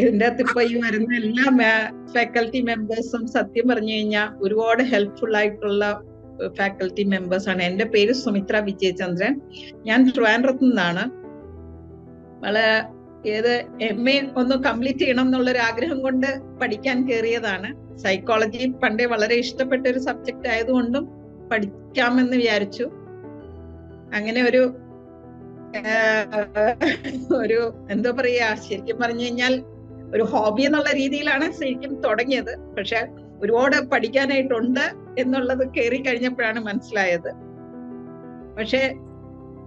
ഇതിന്റെ അകത്ത് ഇപ്പൊ ഈ വരുന്ന എല്ലാ ഫാക്കൽറ്റി മെമ്പേഴ്സും സത്യം പറഞ്ഞു കഴിഞ്ഞാൽ ഒരുപാട് ഹെൽപ്ഫുൾ ആയിട്ടുള്ള ഫാക്കൽറ്റി മെമ്പേഴ്സ് ആണ്. എന്റെ പേര് സുമിത്ര വിജയചന്ദ്രൻ. ഞാൻ ട്രിവാൻഡ്രത്തു നിന്നാണ്. വളരെ ഏത് എം എ ഒന്ന് കംപ്ലീറ്റ് ചെയ്യണം എന്നുള്ള ഒരു ആഗ്രഹം കൊണ്ട് പഠിക്കാൻ കയറിയതാണ് സൈക്കോളജി പണ്ടേ വളരെ ഇഷ്ടപ്പെട്ട ഒരു സബ്ജക്റ്റ് ആയതുകൊണ്ടും പഠിക്കാമെന്ന് വിചാരിച്ചു. അങ്ങനെ ഒരു ഒരു എന്തോ പറയാ ശരിക്കും പറഞ്ഞു കഴിഞ്ഞാൽ ഒരു ഹോബി എന്നുള്ള രീതിയിലാണ് ശരിക്കും തുടങ്ങിയത്. പക്ഷെ ഒരുപാട് പഠിക്കാനായിട്ടുണ്ട് എന്നുള്ളത് കയറി കഴിഞ്ഞപ്പോഴാണ് മനസ്സിലായത്. പക്ഷെ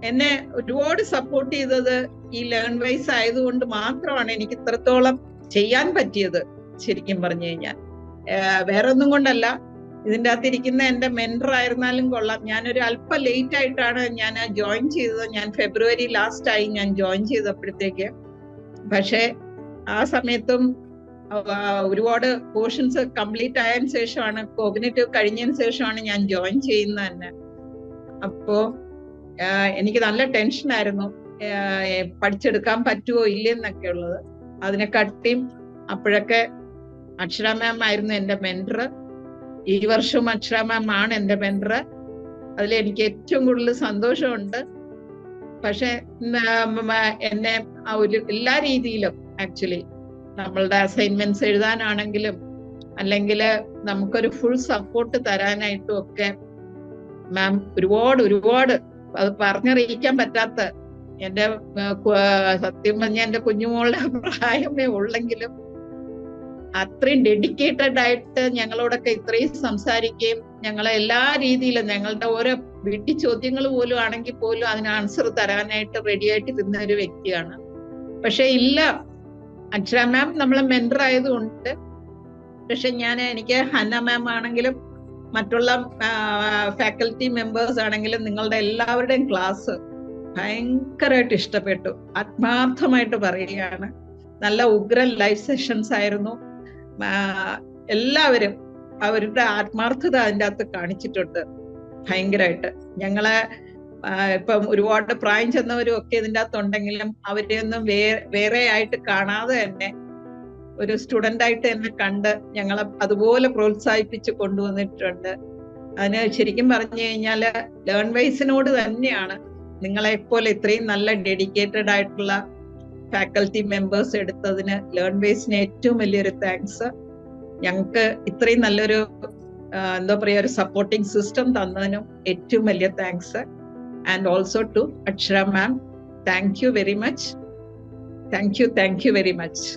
എന്നെ ഒരുപാട് സപ്പോർട്ട് ചെയ്തത് ഈ ലേൺ വൈസ് ആയതുകൊണ്ട് മാത്രമാണ് എനിക്ക് ഇത്രത്തോളം ചെയ്യാൻ പറ്റിയത് ശരിക്കും പറഞ്ഞു കഴിഞ്ഞാൽ. വേറെ ഒന്നും കൊണ്ടല്ല. ഇതിന്റെ അകത്തിരിക്കുന്ന എന്റെ മെന്റർ ആയിരുന്നാലും കൊള്ളാം. ഞാനൊരു അല്പം ലേറ്റ് ആയിട്ടാണ് ഞാൻ ജോയിൻ ചെയ്തത്. ഞാൻ ഫെബ്രുവരി ലാസ്റ്റ് ആയി ഞാൻ ജോയിൻ ചെയ്തപ്പോഴത്തേക്ക്. പക്ഷേ ആ സമയത്തും ഒരുപാട് പോർഷൻസ് കംപ്ലീറ്റ് ആയതിനു ശേഷമാണ് കോഗ്നേറ്റീവ് കഴിഞ്ഞതിന് ശേഷമാണ് ഞാൻ ജോയിൻ ചെയ്യുന്നത് തന്നെ. അപ്പോ എനിക്ക് നല്ല ടെൻഷൻ ആയിരുന്നു. പഠിച്ചെടുക്കാൻ പറ്റുമോ ഇല്ലെന്നൊക്കെ ഉള്ളത്. അതിനെ അതിനെക്കാട്ടിയും അപ്പോഴൊക്കെ അക്ഷര മാം ആയിരുന്നു എന്റെ മെന്റർ ഈ വർഷവും അക്ഷര മാം ആണ് എന്റെ മെന്റർ അതിൽ എനിക്ക് ഏറ്റവും കൂടുതൽ സന്തോഷമുണ്ട്. പക്ഷെ എന്നെ ഒരു എല്ലാ രീതിയിലും ആക്ച്വലി നമ്മളുടെ അസൈൻമെന്റ്സ് എഴുതാനാണെങ്കിലും അല്ലെങ്കിൽ നമുക്കൊരു ഫുൾ സപ്പോർട്ട് തരാനായിട്ടും ഒക്കെ മാം ഒരുപാട് ഒരുപാട് അത് പറഞ്ഞറിയിക്കാൻ പറ്റാത്ത എന്റെ സത്യം പറഞ്ഞ എന്റെ കുഞ്ഞുമോളുടെ പ്രായമേ ഉള്ളെങ്കിലും അത്രയും ഡെഡിക്കേറ്റഡ് ആയിട്ട് ഞങ്ങളോടൊക്കെ ഇത്രയും സംസാരിക്കുകയും ഞങ്ങളെ എല്ലാ രീതിയിലും ഞങ്ങളുടെ ഓരോ വീട്ടിൽ ചോദ്യങ്ങൾ പോലും ആണെങ്കിൽ പോലും അതിന് ആൻസർ തരാനായിട്ട് റെഡി ആയിട്ട് ഒരു വ്യക്തിയാണ്. പക്ഷെ ഇല്ല അക്ഷര മാം നമ്മളെ മെന്റർ ആയതുകൊണ്ട്. പക്ഷെ ഞാൻ എനിക്ക് ഹന്ന മാം ആണെങ്കിലും മറ്റുള്ള ഫാക്കൽറ്റി മെമ്പേഴ്സ് ആണെങ്കിലും നിങ്ങളുടെ എല്ലാവരുടെയും ക്ലാസ് ഭയങ്കരമായിട്ട് ഇഷ്ടപ്പെട്ടു. ആത്മാർത്ഥമായിട്ട് പറയുകയാണ്. നല്ല ഉഗ്രൻ ലൈവ് സെഷൻസ് ആയിരുന്നു. എല്ലാവരും അവരുടെ ആത്മാർത്ഥത അതിന്റെ അകത്ത് കാണിച്ചിട്ടുണ്ട്. ഭയങ്കരമായിട്ട്. ഞങ്ങളെ ഇപ്പം ഒരുപാട് പ്രായം ചെന്നവരും ഒക്കെ ഇതിന്റെ അകത്തുണ്ടെങ്കിലും അവരെയൊന്നും വേ വേറെ ആയിട്ട് കാണാതെ തന്നെ ഒരു സ്റ്റുഡന്റ് ആയിട്ട് തന്നെ കണ്ട് ഞങ്ങളെ അതുപോലെ പ്രോത്സാഹിപ്പിച്ച് കൊണ്ടുവന്നിട്ടുണ്ട്. അതിന് ശരിക്കും പറഞ്ഞു കഴിഞ്ഞാൽ ലേൺ വൈസിനോട് തന്നെയാണ് നിങ്ങളെപ്പോലെ ഇത്രയും നല്ല ഡെഡിക്കേറ്റഡ് ആയിട്ടുള്ള ഫാക്കൽറ്റി മെമ്പേഴ്സ് എടുത്തതിന് ലേൺ വൈസിന് ഏറ്റവും വലിയൊരു താങ്ക്സ് ഞങ്ങൾക്ക് ഇത്രയും നല്ലൊരു എന്താ പറയുക ഒരു സപ്പോർട്ടിംഗ് സിസ്റ്റം തന്നതിനും ഏറ്റവും വലിയ thanks and also to Achra ma'am. Thank you very much. Thank you, thank you very much.